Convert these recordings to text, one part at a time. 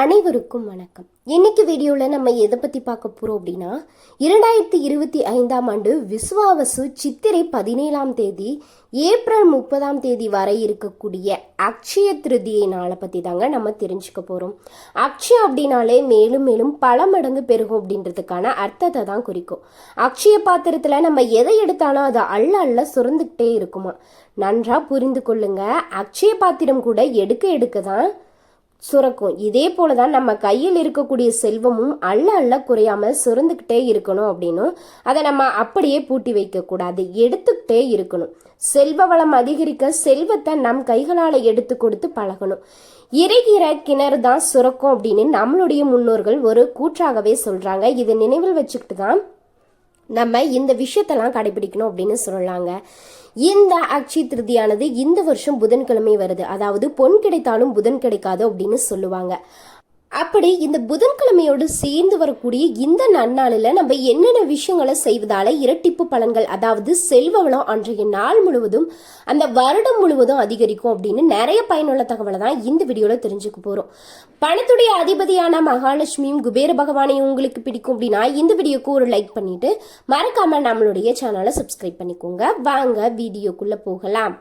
அனைவருக்கும் வணக்கம். இன்னைக்கு வீடியோவில் நம்ம எதை பற்றி பார்க்க போகிறோம் அப்படின்னா இரண்டாயிரத்தி இருபத்தி ஐந்தாம் ஆண்டு விஸ்வாவசு சித்திரை பதினேழாம் தேதி ஏப்ரல் முப்பதாம் தேதி வரை இருக்கக்கூடிய அக்ஷய திருதியை நாளை பற்றி தாங்க நம்ம தெரிஞ்சுக்க போகிறோம் அக்ஷயம் அப்படின்னாலே மேலும் மேலும் பல மடங்கு பெருகும் அப்படின்றதுக்கான அர்த்தத்தை தான் குறிக்கும். அக்ஷய பாத்திரத்தில் நம்ம எதை எடுத்தாலும் அதை அள்ள அள்ள சுரந்துக்கிட்டே இருக்குமா? நன்றாக புரிந்து கொள்ளுங்க. அக்ஷய பாத்திரம் கூட எடுக்க எடுக்க தான் சுரக்கும். இதே போல தான் நம்ம கையில் இருக்கக்கூடிய செல்வமும் அள்ள அள்ள குறையாம சுரந்துக்கிட்டே இருக்கணும் அப்படின்னும். அதை நம்ம அப்படியே பூட்டி வைக்கக்கூடாது. எடுத்துக்கிட்டே இருக்கணும். செல்வ வளம் அதிகரிக்க செல்வத்தை நம் கைகளால் எடுத்து கொடுத்து பழகணும். இறைகிற கிணறு தான் சுரக்கும் அப்படின்னு நம்மளுடைய முன்னோர்கள் ஒரு கூற்றாகவே சொல்றாங்க. இதை நினைவில் வச்சுக்கிட்டு தான் நம்ம இந்த விஷயத்தெல்லாம் கடைபிடிக்கணும் அப்படின்னு சொல்லலாங்க. இந்த அக்ஷய திருதியானது இந்த வருஷம் புதன்கிழமை வருது. அதாவது பொன் கிடைத்தாலும் புதன் கிடைக்காது அப்படின்னு சொல்லுவாங்க. அப்படி இந்த புதன்கிழமையோடு சேர்ந்து வரக்கூடிய இந்த நன்னாளில் நம்ம என்னென்ன விஷயங்களை செய்வதால இரட்டிப்பு பலன்கள் அதாவது செல்வ வளம் அன்றைய நாள் முழுவதும் அந்த வருடம் முழுவதும் அதிகரிக்கும் அப்படின்னு நிறைய பயனுள்ள தகவலை தான் இந்த வீடியோவில் தெரிஞ்சுக்க போகிறோம் பணத்துடைய அதிபதியான மகாலட்சுமியும் குபேர பகவானையும் உங்களுக்கு பிடிக்கும் அப்படின்னா இந்த வீடியோக்கு ஒரு லைக் பண்ணிட்டு மறக்காம நம்மளுடைய சேனலை சப்ஸ்கிரைப் பண்ணிக்கோங்க. வாங்க வீடியோக்குள்ளே போகலாம்.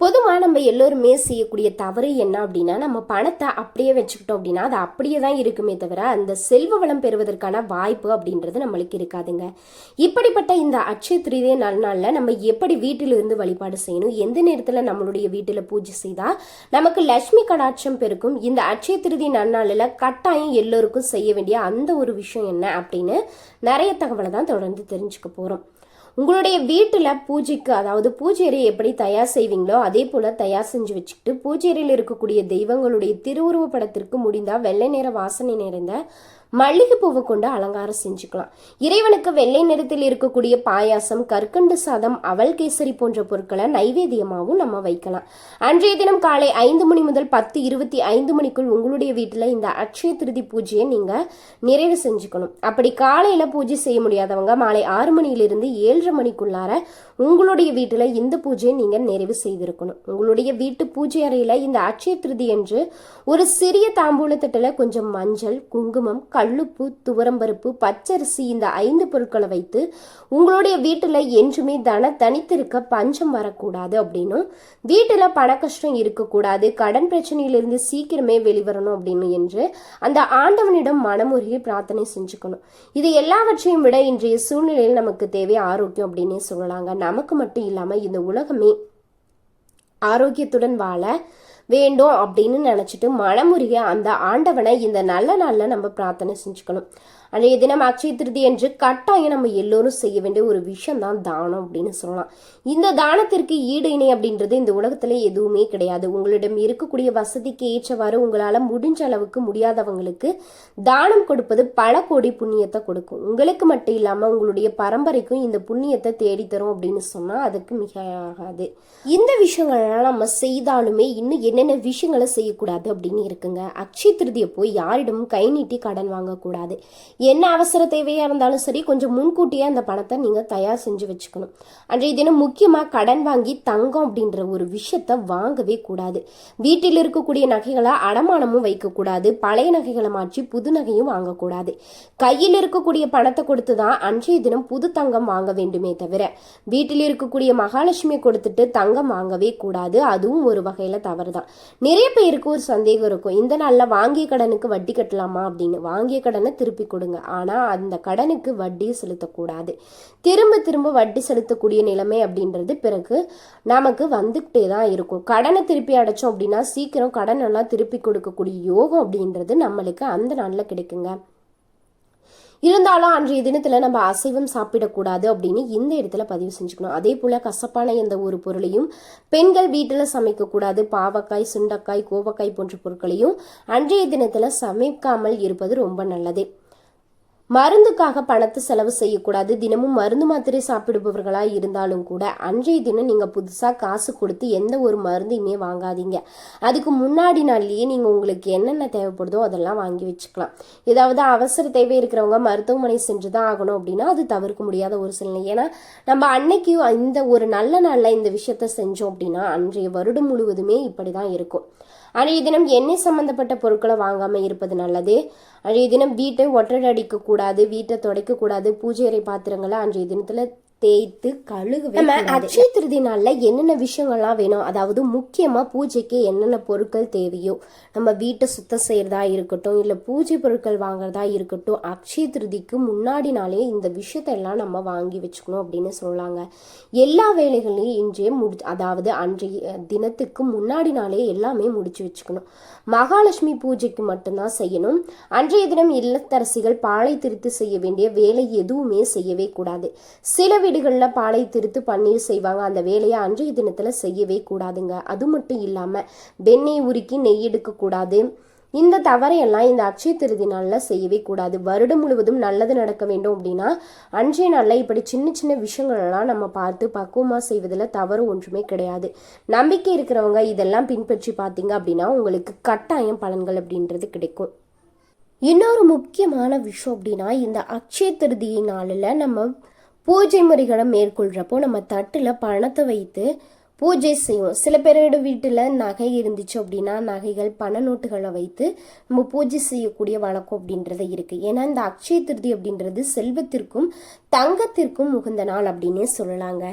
பொதுவாக நம்ம எல்லோருமே செய்யக்கூடிய தவறு என்ன அப்படின்னா நம்ம பணத்தை அப்படியே வச்சுக்கிட்டோம் அப்படின்னா அது அப்படியே தான் இருக்குமே தவிர அந்த செல்வ வளம் பெறுவதற்கான வாய்ப்பு அப்படின்றது நம்மளுக்கு இருக்காதுங்க. இப்படிப்பட்ட இந்த அட்சய திருதே நன்னாளில் நம்ம எப்படி வீட்டிலிருந்து வழிபாடு செய்யணும் எந்த நேரத்தில் நம்மளுடைய வீட்டில் பூஜை செய்தால் நமக்கு லட்சுமி கடாட்சம் பெருக்கும் இந்த அட்சய திருதி நன்னாளில் கட்டாயம் எல்லோருக்கும் செய்ய வேண்டிய அந்த ஒரு விஷயம் என்ன அப்படின்னு நிறைய தகவலை தான் தொடர்ந்து தெரிஞ்சுக்க போகிறோம் உங்களுடைய வீட்டில் பூஜைக்கு அதாவது பூஜை எப்படி தயார் செய்வீங்களோ அதே போல் தயார் செஞ்சு வச்சுக்கிட்டு பூஜை இருக்கக்கூடிய தெய்வங்களுடைய திருவுருவ படத்திற்கு முடிந்தால் வெள்ளை நிற வாசனை நிறைந்த மல்லிகை பூவை கொண்டு அலங்காரம் செஞ்சுக்கலாம். இறைவனுக்கு வெள்ளை நிறத்தில் இருக்கக்கூடிய பாயாசம் கற்கண்டு சாதம் அவல் கேசரி போன்ற பொருட்களை நைவேத்தியமாகவும் நம்ம வைக்கலாம். அன்றைய தினம் காலை ஐந்து மணி முதல் பத்து இருபத்தி ஐந்து மணிக்குள் உங்களுடைய வீட்டில் இந்த அட்சய திருதி பூஜையை நீங்கள் நிறைவு செஞ்சுக்கணும். அப்படி காலையில் பூஜை செய்ய முடியாதவங்க மாலை ஆறு மணியிலிருந்து ஏழரை மணிக்குள்ளார உங்களுடைய வீட்டில் இந்த பூஜையை நீங்கள் நிறைவு செய்திருக்கணும். உங்களுடைய வீட்டு பூஜை அறையில் இந்த அட்சய திருதி என்று ஒரு சிறிய தாம்பூலத்தட்டில் கொஞ்சம் மஞ்சள் குங்குமம் கல்லுப்பு துவரம்பருப்பு பச்சரிசி இந்த ஐந்து பொருட்களை வைத்து உங்களுடைய வீட்டில் என்றுமே தன தனித்திருக்க பஞ்சம் வரக்கூடாது அப்படின்னும் வீட்டில் பண கஷ்டம் இருக்கக்கூடாது கடன் பிரச்சனையிலிருந்து சீக்கிரமே வெளிவரணும் அப்படின்னு என்று அந்த ஆண்டவனிடம் மனமுருகி பிரார்த்தனை செஞ்சுக்கணும். இது எல்லாவற்றையும் விட இன்றைய சூழ்நிலையில் நமக்கு தேவை ஆரோக்கியம் அப்படின்னே சொல்லலாங்க. நமக்கு மட்டும் இல்லாமல் இந்த உலகமே ஆரோக்கியத்துடன் வாழ வேண்டும் அப்படின்னு நினச்சிட்டு மனமுருக அந்த ஆண்டவனை இந்த நல்ல நாளில் நம்ம பிரார்த்தனை செஞ்சுக்கணும். அன்றைய தினம் அக்ஷய திருதி என்று கட்டாயம் நம்ம எல்லோரும் செய்ய வேண்டிய ஒரு விஷயம் தான் தானம் அப்படின்னு சொல்லலாம். இந்த தானத்திற்கு ஈடு இணை அப்படின்றது இந்த உலகத்துல எதுவுமே கிடையாது. உங்களிடம் இருக்கக்கூடிய வசதிக்கு ஏற்றவாறு உங்களால் முடிஞ்ச அளவுக்கு முடியாதவங்களுக்கு தானம் கொடுப்பது பல கோடி புண்ணியத்தை கொடுக்கும். உங்களுக்கு மட்டும் இல்லாமல் உங்களுடைய பரம்பரைக்கும் இந்த புண்ணியத்தை தேடித்தரும் அப்படின்னு சொன்னால் அதுக்கு மிக ஆகாது. இந்த விஷயங்கள்லாம் நம்ம செய்தாலுமே இன்னும் என்னென்ன விஷயங்களை செய்யக்கூடாது அப்படின்னு இருக்குங்க. அக்ஷய திருதியை போய் யாரிடமும் கை நீட்டி கடன் வாங்கக்கூடாது. என்ன அவசர தேவையாக இருந்தாலும் சரி கொஞ்சம் முன்கூட்டியே அந்த பணத்தை நீங்கள் தயார் செஞ்சு வச்சுக்கணும். அன்றைய தினம் முக்கியமாக கடன் வாங்கி தங்கம் அப்படின்ற ஒரு விஷயத்த வாங்கவே கூடாது. வீட்டில் இருக்கக்கூடிய நகைகளை அடமானமும் வைக்கக்கூடாது. பழைய நகைகளை மாற்றி புது நகையும் வாங்கக்கூடாது. கையில் இருக்கக்கூடிய பணத்தை கொடுத்து தான் அன்றைய தினம் புது தங்கம் வாங்க வேண்டுமே தவிர வீட்டில் இருக்கக்கூடிய மகாலட்சுமியை கொடுத்துட்டு தங்கம் வாங்கவே கூடாது. அதுவும் ஒரு வகையில் தவறு தான் நிறைய பேருக்கு ஒரு சந்தேகம் இருக்கும். இந்த நாளில் வாங்கிய கடனுக்கு வட்டி கட்டலாமா அப்படின்னு. வாங்கிய கடனை திருப்பி கொடுங்க. ஆனால் அந்த கடனுக்கு வட்டி செலுத்தக்கூடாது. திரும்ப திரும்ப வட்டி செலுத்தக்கூடிய நிலைமை அப்படின்றது பிறகு நமக்கு வந்துக்கிட்டே தான் இருக்கும். கடனை திருப்பி அடைச்சோம் அப்படின்னா சீக்கிரம் கடன் எல்லாம் திருப்பி கொடுக்கக்கூடிய யோகம் அப்படின்றது நம்மளுக்கு அந்த நாளில் கிடைக்குங்க. இருந்தாலும் அன்றைய தினத்தில் நம்ம அசைவம் சாப்பிடக்கூடாது அப்படின்னு இந்த இடத்துல பதிவு செஞ்சுக்கணும். அதே போல் கசப்பான எந்த ஒரு பொருளையும் பெண்கள் வீட்டில் சமைக்கக்கூடாது. பாவக்காய் சுண்டக்காய் கோவக்காய் போன்ற பொருட்களையும் அன்றைய தினத்தில் சமைக்காமல் இருப்பது ரொம்ப நல்லது. மருந்துக்காக பணத்தை செலவு செய்யக்கூடாது. தினமும் மருந்து மாத்திரை சாப்பிடுபவர்களாக இருந்தாலும் கூட அன்றைய தினம் நீங்கள் புதுசாக காசு கொடுத்து எந்த ஒரு மருந்தையுமே வாங்காதீங்க. அதுக்கு முன்னாடி நாள்லேயே நீங்கள் உங்களுக்கு என்னென்ன தேவைப்படுதோ அதெல்லாம் வாங்கி வச்சுக்கலாம். ஏதாவது அவசர தேவை இருக்கிறவங்க மருத்துவமனை சென்று தான் ஆகணும் அப்படின்னா அது தவிர்க்க முடியாத ஒரு சூழ்நிலை. ஏன்னா நம்ம அன்னைக்கு இந்த ஒரு நல்ல நாளில் இந்த விஷயத்த செஞ்சோம் அப்படின்னா அன்றைய வருடம் முழுவதுமே இப்படி தான் இருக்கும். அன்றைய தினம் எண்ணெய் சம்மந்தப்பட்ட பொருட்களை வாங்காமல் இருப்பது நல்லது. அன்றைய தினம் வீட்டை ஒற்றடடிக்கக்கூடாது வீட்டை துடைக்கக்கூடாது பூஜை அறை பாத்திரங்களை அன்றைய தினத்தில் தேய்த்து கழுகு நம்ம அட்சய திருதி நாள்ல என்னென்ன விஷயங்கள்லாம் வேணும்? அதாவது முக்கியமா பூஜைக்கு என்னென்ன பொருட்கள் தேவையோ நம்ம வீட்டை சுத்தம் செய்யறதா இருக்கட்டும் இல்ல பூஜை பொருட்கள் வாங்குறதா இருக்கட்டும் அக்ஷய திருதிக்கு முன்னாடி நாளே இந்த விஷயத்தெல்லாம் நம்ம வாங்கி வச்சுக்கணும் அப்படின்னு சொல்லாங்க எல்லா வேலைகளையும் இன்றே முடி அதாவது அன்றைய தினத்துக்கு முன்னாடி நாளே எல்லாமே முடிச்சு வச்சுக்கணும். மகாலட்சுமி பூஜைக்கு மட்டும்தான் செய்யணும். அன்றைய தினம் இல்லத்தரசிகள் பாலை திருத்து செய்ய வேண்டிய வேலை எதுவுமே செய்யவே கூடாது. சில வீடுகளில் பாலை திருத்து பன்னீர் செய்வாங்க. அந்த வேலையை அன்றைய தினத்தில் செய்யவே கூடாதுங்க. அது மட்டும் இல்லாமல் வெண்ணெய் உருக்கி நெய் எடுக்கக்கூடாது இந்த தவறையெல்லாம் இந்த அக்ஷய திருதி நாளில் செய்யவே கூடாது. வருடம் முழுவதும் நல்லது நடக்க வேண்டும் அப்படின்னா அன்றைய நாளில் இப்படி சின்ன சின்ன விஷயங்களெல்லாம் நம்ம பார்த்து பக்குவமாக செய்வதில் தவறு ஒன்றுமே கிடையாது. நம்பிக்கை இருக்கிறவங்க இதெல்லாம் பின்பற்றி பார்த்தீங்க அப்படின்னா உங்களுக்கு கட்டாயம் பலன்கள் அப்படின்றது கிடைக்கும். இன்னொரு முக்கியமான விஷயம் அப்படின்னா இந்த அக்ஷய திருதியை நாளில் நம்ம பூஜை முறைகளை மேற்கொள்கிறப்போ நம்ம தட்டில் பணத்தை வைத்து பூஜை செய்வோம். சில பேரோட வீட்டில் நகை இருந்துச்சு அப்படின்னா நகைகள் பண நோட்டுகளை வைத்து நம்ம பூஜை செய்யக்கூடிய வழக்கம் அப்படின்றது இருக்குது ஏன்னா இந்த அக்ஷய திருதி அப்படின்றது செல்வத்திற்கும் தங்கத்திற்கும் உகந்த நாள் அப்படின்னே சொல்லலாங்க.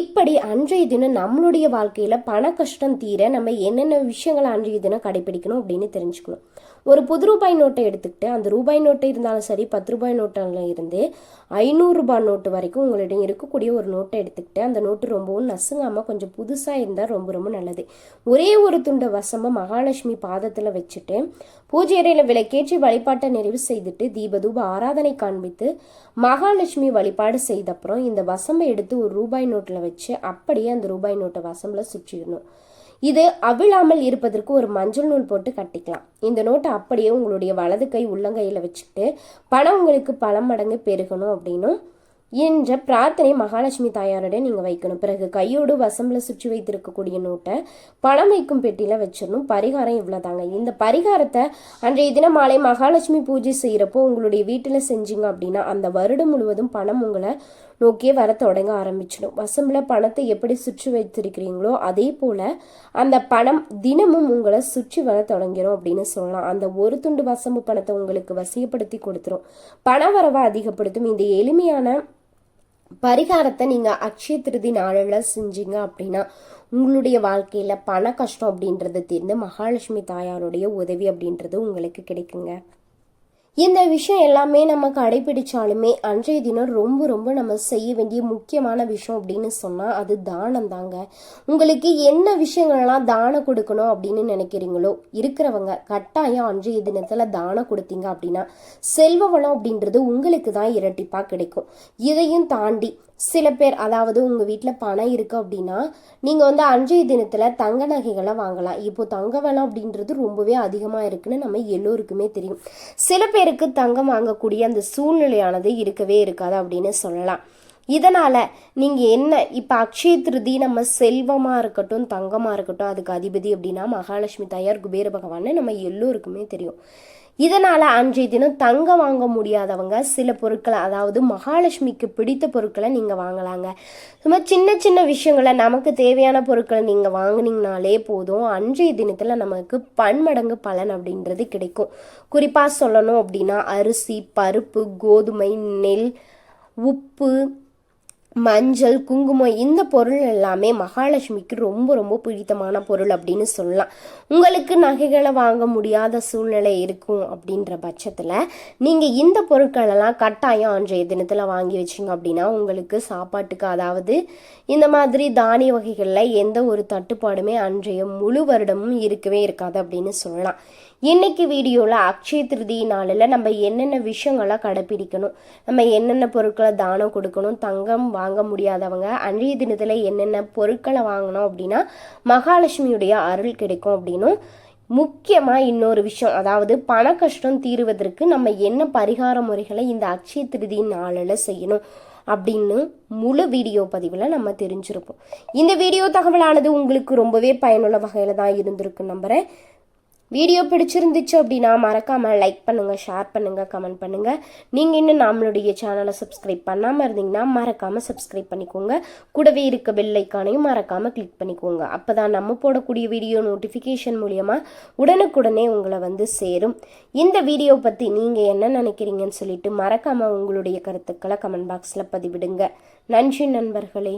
இப்படி அன்றைய தினம் நம்மளுடைய வாழ்க்கையில் பண கஷ்டம் தீர நம்ம என்னென்ன விஷயங்களை அன்றைய தினம் கடைபிடிக்கணும் அப்படின்னு தெரிஞ்சுக்கணும். ஒரு புது ரூபாய் நோட்டை எடுத்துக்கிட்டு அந்த ரூபாய் நோட்டு இருந்தாலும் சரி பத்து ரூபாய் நோட்டில் இருந்து ஐநூறுரூபா நோட்டு வரைக்கும் உங்களிடம் இருக்கக்கூடிய ஒரு நோட்டை எடுத்துக்கிட்டு அந்த நோட்டு ரொம்பவும் நசுங்காமல் கொஞ்சம் புதுசாக இருந்தால் ரொம்ப ரொம்ப நல்லது. ஒரே ஒரு துண்டை வசமாக மகாலட்சுமி பாதத்தில் வச்சுட்டு பூஜை அறையில் விளக்கேற்றி வழிபாட்டை நிறைவு செய்துட்டு தீபதூப ஆராதனை காண்பித்து மகாலட்சுமி வழிபாடு செய்த அப்புறம் இந்த வசம்பை எடுத்து ஒரு ரூபாய் நோட்டில் வச்சு அப்படியே அந்த ரூபாய் நோட்டை வசம்பில் சுற்றிடணும். இது அவிழாமல் இருப்பதற்கு ஒரு மஞ்சள் நூல் போட்டு கட்டிக்கலாம். இந்த நோட்டை அப்படியே உங்களுடைய வலது கை உள்ளங்கையில் வச்சுக்கிட்டு பணம் உங்களுக்கு பல மடங்கு பெருகணும் அப்படின்னும். என்ற பிரார்த்தனை மகாலட்சுமி தாயாரோட நீங்கள் வைக்கணும். பிறகு கையோடு வசம்பில் சுற்றி வைத்திருக்கக்கூடிய நோட்டை பணம் வைக்கும் பெட்டியில் வச்சிடணும். பரிகாரம் இவ்வளோதாங்க இந்த பரிகாரத்தை அன்றைய தினம் மாலை மகாலட்சுமி பூஜை செய்கிறப்போ உங்களுடைய வீட்டில் செஞ்சீங்க அப்படின்னா அந்த வருடம் முழுவதும் பணம் உங்களை நோக்கியே வர தொடங்க ஆரம்பிச்சிடும். வசம்பில் பணத்தை எப்படி சுற்றி வைத்திருக்கிறீங்களோ அதே போல் அந்த பணம் தினமும் உங்களை சுற்றி வர தொடங்கிடும் அப்படின்னு சொல்லலாம். அந்த ஒரு துண்டு வசம்பு பணத்தை உங்களுக்கு வசியப்படுத்தி கொடுத்துரும். பண வரவை அதிகப்படுத்தும். இந்த எளிமையான பரிகாரத்தை நீங்கள் அக்ஷய திருதி நாளில் செஞ்சீங்க அப்படின்னா உங்களுடைய வாழ்க்கையில் பண கஷ்டம் அப்படின்றது தீர்ந்து மகாலட்சுமி தாயாருடைய உதவி அப்படின்றது உங்களுக்கு கிடைக்குங்க. இந்த விஷயம் எல்லாமே நம்ம கடைபிடிச்சாலுமே அன்றைய தினம் ரொம்ப ரொம்ப நம்ம செய்ய வேண்டிய முக்கியமான விஷயம் அப்படின்னு சொன்னால் அது தானம் தாங்க. உங்களுக்கு என்ன விஷயங்கள்லாம் தானம் கொடுக்கணும் அப்படின்னு நினைக்கிறீங்களோ இருக்கிறவங்க கட்டாயம் அன்றைய தினத்தில் தானம் கொடுத்தீங்க அப்படின்னா செல்வ வளம் அப்படின்றது உங்களுக்கு தான் இரட்டிப்பாக கிடைக்கும். இதையும் தாண்டி சில பேர் அதாவது உங்கள் வீட்டில் பணம் இருக்குது அப்படின்னா நீங்கள் வந்து அன்றைய தினத்தில் தங்க நகைகளை வாங்கலாம். இப்போ தங்க விலை அப்படின்றது ரொம்பவே அதிகமாக இருக்குன்னு நம்ம எல்லோருக்குமே தெரியும். சில பேருக்கு தங்கம் வாங்கக்கூடிய அந்த சூழ்நிலையானது இருக்கவே இருக்காது அப்படின்னு சொல்லலாம். இதனால் நீங்கள் என்ன இப்போ அக்ஷய திருதி நம்ம செல்வமாக இருக்கட்டும் தங்கமாக இருக்கட்டும் அதுக்கு அதிபதி அப்படின்னா மகாலட்சுமி தாயார் குபேர பகவான்னு நம்ம எல்லோருக்குமே தெரியும். இதனால் அன்றைய தினம் தங்கம் வாங்க முடியாதவங்க சில பொருட்களை அதாவது மகாலட்சுமிக்கு பிடித்த பொருட்களை நீங்கள் வாங்கலாங்க. சும்மா சின்ன சின்ன விஷயங்களை நமக்கு தேவையான பொருட்களை நீங்கள் வாங்கினீங்கனாலே போதும். அன்றைய தினத்தில் நமக்கு பன்மடங்கு பலன் அப்படின்றது கிடைக்கும். குறிப்பாக சொல்லணும் அப்படின்னா அரிசி பருப்பு கோதுமை நெல் உப்பு மஞ்சள் குங்குமம் இந்த பொருள் எல்லாமே மகாலட்சுமிக்கு ரொம்ப ரொம்ப பிடித்தமான பொருள் அப்படின்னு சொல்லலாம். உங்களுக்கு நகைகளை வாங்க முடியாத சூழ்நிலை இருக்கும் அப்படின்ற பட்சத்தில் நீங்கள் இந்த பொருட்களெல்லாம் கட்டாயம் அன்றைய தினத்தில் வாங்கி வச்சிங்க அப்படின்னா உங்களுக்கு சாப்பாட்டுக்கு அதாவது இந்த மாதிரி தானிய வகைகளில் எந்த ஒரு தட்டுப்பாடுமே அன்றைய முழு வருடமும் இருக்கவே இருக்காது அப்படின்னு சொல்லலாம். இன்னைக்கு வீடியோவில் அக்ஷய திருதி நாளில் நம்ம என்னென்ன விஷயங்களை கடைப்பிடிக்கணும் நம்ம என்னென்ன பொருட்களை தானம் கொடுக்கணும் தங்கம் வாங்க முடியாதவங்க அன்றைய தினத்தில் என்னென்ன பொருட்களை வாங்கினோம் அப்படின்னா மகாலட்சுமியுடைய அருள் கிடைக்கும் அப்படின்னும் முக்கியமாக இன்னொரு விஷயம். அதாவது பண கஷ்டம் தீருவதற்கு நம்ம என்ன பரிகார முறைகளை இந்த அக்ஷய திருதி நாளில் செய்யணும் அப்படின்னு முழு வீடியோ பதிவில் நம்ம தெரிஞ்சிருப்போம். இந்த வீடியோ தகவலானது உங்களுக்கு ரொம்பவே பயனுள்ள வகையில் தான் இருந்திருக்கு நம்புகிறேன் வீடியோ பிடிச்சிருந்துச்சு அப்படின்னா மறக்காமல் லைக் பண்ணுங்கள் ஷேர் பண்ணுங்கள் கமெண்ட் பண்ணுங்கள் நீங்கள் இன்னும் நம்மளுடைய சேனலை சப்ஸ்கிரைப் பண்ணாமல் இருந்தீங்கன்னா மறக்காமல் சப்ஸ்கிரைப் பண்ணிக்கோங்க. கூடவே இருக்க பெல் ஐக்கானையும் மறக்காமல் கிளிக் பண்ணிக்கோங்க. அப்போ தான் நம்ம போடக்கூடிய வீடியோ நோட்டிஃபிகேஷன் மூலியமாக உடனுக்குடனே உங்களை வந்து சேரும். இந்த வீடியோ பற்றி நீங்கள் என்ன நினைக்கிறீங்கன்னு சொல்லிட்டு மறக்காமல் உங்களுடைய கருத்துக்களை கமெண்ட் பாக்ஸில் பதிவிடுங்க. நன்றி நண்பர்களே.